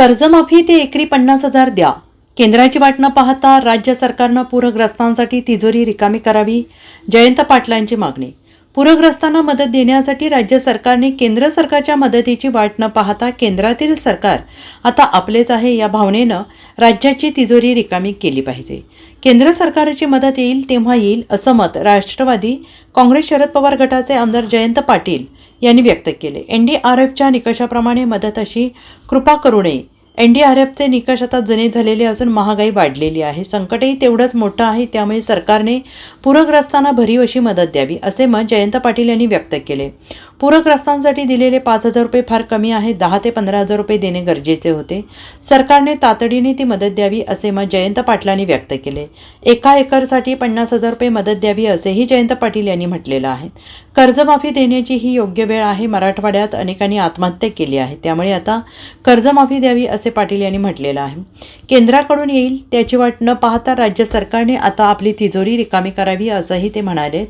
कर्जमाफी ते एकरी पन्नास हजार द्या. केंद्राची वाट न पाहता राज्य सरकारनं पूरग्रस्तांसाठी तिजोरी रिकामी करावी जयंत पाटलांची मागणी. पूरग्रस्तांना मदत देण्यासाठी राज्य सरकारने केंद्र सरकारच्या मदतीची वाट न पाहता केंद्रातील सरकार आता आपलेच आहे या भावनेनं राज्याची तिजोरी रिकामी केली पाहिजे. केंद्र सरकारची मदत येईल तेव्हा येईल असं मत राष्ट्रवादी काँग्रेस शरद पवार गटाचे आमदार जयंत पाटील यांनी व्यक्त केले. एन डी आर एफच्या निकषाप्रमाणे मदत अशी कृपा करू नये एन डी आर एफचे निकष आता जुने झालेले असून महागाई वाढलेली आहे. संकटही तेवढंच मोठं आहे त्यामुळे सरकारने पूरग्रस्तांना भरीव अशी मदत द्यावी असे मत जयंत पाटील यांनी व्यक्त केले. पूरग्रस्तांसाठी दिलेले पाच हजार रुपये फार कमी आहे दहा ते पंधरा हजार रुपये देणे गरजेचे होते. सरकारने तातडीने ती मदत द्यावी असे मत जयंत पाटलांनी व्यक्त केले. एका एकरसाठी पन्नास हजार रुपये मदत द्यावी असेही जयंत पाटील यांनी म्हटलेलं आहे. कर्जमाफी देण्याची ही योग्य वेळ आहे. मराठवाड्यात अनेकांनी आत्महत्या केली आहे. त्यामुळे आता कर्जमाफी द्यावी असे पाटील यांनी म्हटलेलं आहे. केंद्राकडून येईल त्याची वाट न पाहता राज्य सरकारने आता आपली तिजोरी रिकामी करावी असंही ते म्हणाले.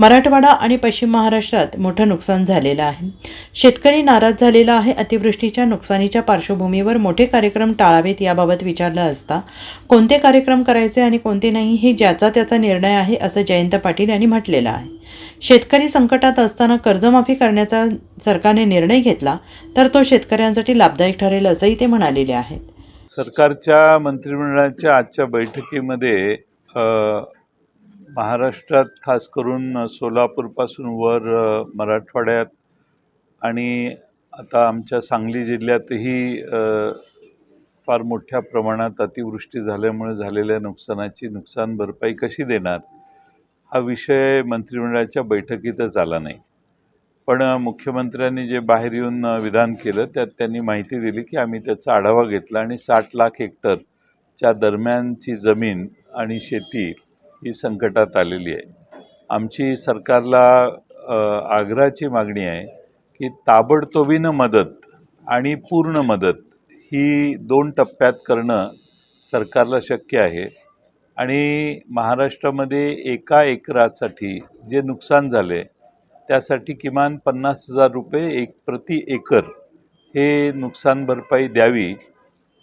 मराठवाडा आणि पश्चिम महाराष्ट्रात मोठं नुकसान झालं. झालेला आहे. शेतकरी नाराज झालेला आहे. अतिवृष्टीच्या नुकसानीच्या पार्श्वभूमीवर मोठे कार्यक्रम टाळावेत याबाबत विचारलं असता कोणते कार्यक्रम करायचे आणि कोणते नाही हे ज्याचा त्याचा निर्णय आहे असं जयंत पाटील यांनी म्हटलेलं आहे. शेतकरी संकटात असताना कर्जमाफी करण्याचा सरकारने निर्णय घेतला तर तो शेतकऱ्यांसाठी लाभदायक ठरेल असंही ते म्हणालेले आहेत. सरकारच्या मंत्रिमंडळाच्या आजच्या बैठकीमध्ये महाराष्ट्रात खास करून सोलापूरपासून वर मराठवाड्यात आणि आता आमच्या सांगली जिल्ह्यातही फार मोठ्या प्रमाणात अतिवृष्टी झाल्यामुळे झालेल्या नुकसानाची नुकसान भरपाई कशी देणार हा विषय मंत्रिमंडळाच्या बैठकीतच आला नाही. पण मुख्यमंत्र्यांनी जे बाहेर येऊन विधान केलं त्यात त्यांनी माहिती दिली की आम्ही त्याचा आढावा घेतला आणि साठ लाख हेक्टरच्या दरम्यानची जमीन आणि शेती ही संकटात आलेली आहे. आमची सरकारला आग्रहाची मागणी आहे की ताबडतोबीनं मदत आणि पूर्ण मदत ही दोन टप्प्यात करणं सरकारला शक्य आहे. आणि महाराष्ट्रामध्ये एका एकरासाठी जे नुकसान झाले त्यासाठी किमान पन्नास हजार रुपये एक प्रति एकर हे नुकसान भरपाई द्यावी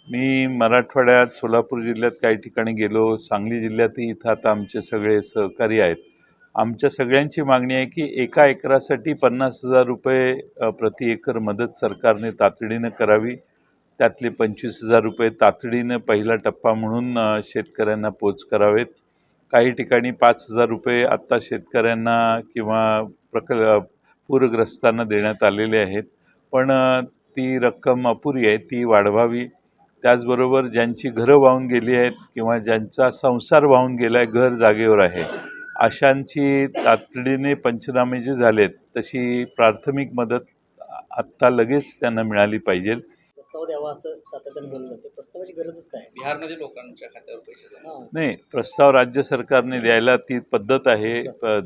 मी मराठवाड्यात सोलापूर जिल्ह्यात काही ठिकाणी गेलो. सांगली जिल्ह्यातही इथं आता आमचे सगळे सहकारी आहेत. आमच्या सगळ्यांची मागणी आहे की एका एकरासाठी पन्नास हजार रुपये प्रति एकर मदत सरकारने तातडीनं करावी. त्यातले पंचवीस हजार रुपये तातडीनं पहिला टप्पा म्हणून शेतकऱ्यांना पोच करावेत. काही ठिकाणी पाच हजार रुपये आत्ता शेतकऱ्यांना किंवा प्रकल पूरग्रस्तांना देण्यात आलेले आहेत. पण ती रक्कम अपुरी आहे ती वाढवावी. त्याचबरोबर ज्यांची घरं वाहून गेली आहेत किंवा ज्यांचा संसार वाहून गेला आहे घर जागेवर आहे अशांची तातडीने पंचनामे जे झालेत तशी प्राथमिक मदत आत्ता लगेच त्यांना मिळाली पाहिजे. प्रस्ताव द्यावा असं सातत्याने बोललं जाते. प्रस्तावाची गरजच काय? बिहारमध्ये लोकांच्या खात्यावर पैसे जमा हां. नाही प्रस्ताव राज्य सरकारने द्यायला ती पद्धत आहे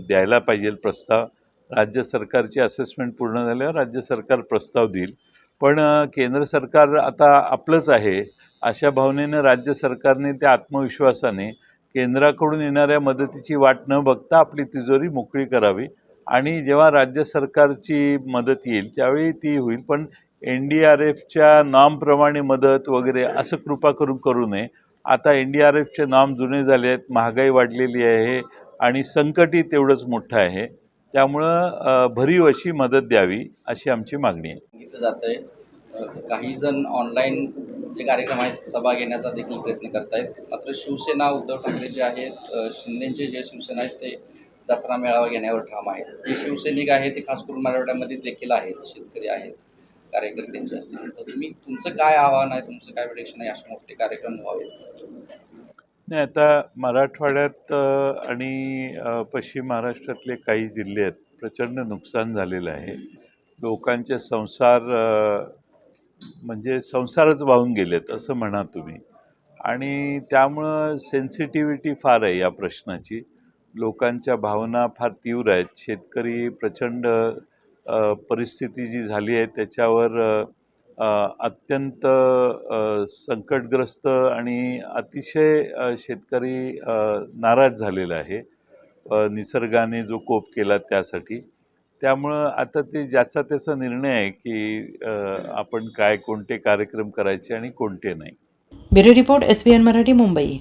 द्यायला पाहिजे प्रस्ताव. राज्य सरकारची असेसमेंट पूर्ण झाल्यावर राज्य सरकार प्रस्ताव देईल. पण केंद्र सरकार आता आपलंच आहे. अशा भावनेनं राज्य सरकारने त्या आत्मविश्वासाने केंद्राकडून येणाऱ्या मदतीची वाट न बघता आपली तिजोरी मोकळी करावी आणि जेव्हा राज्य सरकारची मदत येईल त्यावेळी ती होईल. पण एन डी आर एफच्या नॉमप्रमाणे मदत वगैरे असं कृपा करून करू नये. आता एन डी आर एफचे नाम जुने झाले आहेत महागाई वाढलेली आहे आणि संकटही तेवढंच मोठं आहे. त्यामुळं भरीव अशी मदत द्यावी अशी आमची मागणी आहे. सांगितलं जात आहे काही जण ऑनलाईन जे कार्यक्रम आहेत सभा घेण्याचा देखील प्रयत्न करतायत. मात्र शिवसेना उद्धव ठाकरे जे आहेत शिंदेचे जे शिवसेना आहेत ते दसरा मेळावा घेण्यावर ठाम आहेत. जे शिवसैनिक आहेत ते खास करून मराठवाड्यामध्ये देखील आहेत शेतकरी आहेत कार्यकर्त्यांचे असतील. तर तुम्ही तुमचं काय आव्हान आहे तुमचं काय प्रेक्षण आहे असे मोठे कार्यक्रम व्हावेत? नाही आता मराठवाड्यात आणि पश्चिम महाराष्ट्रातले काही जिल्हे आहेत प्रचंड नुकसान झालेलं आहे. लोकांचे संसार म्हणजे संसारच वाहून गेलेत असं म्हणा तुम्ही. आणि त्यामुळं सेन्सिटिव्हिटी फार आहे या प्रश्नाची. लोकांच्या भावना फार तीव्र आहेत. शेतकरी प्रचंड परिस्थिती जी झाली आहे त्याच्यावर अत्यंत संकटग्रस्त आणि अतिशय शेतकरी नाराज झालेला आहे. निसर्गाने जो कोप केला त्यासाठी. त्यामुळं आता ते ज्याचा त्याचा निर्णय आहे की आपण काय कोणते कार्यक्रम करायचे आणि कोणते नाही. Bureau report S Marathi Mumbai.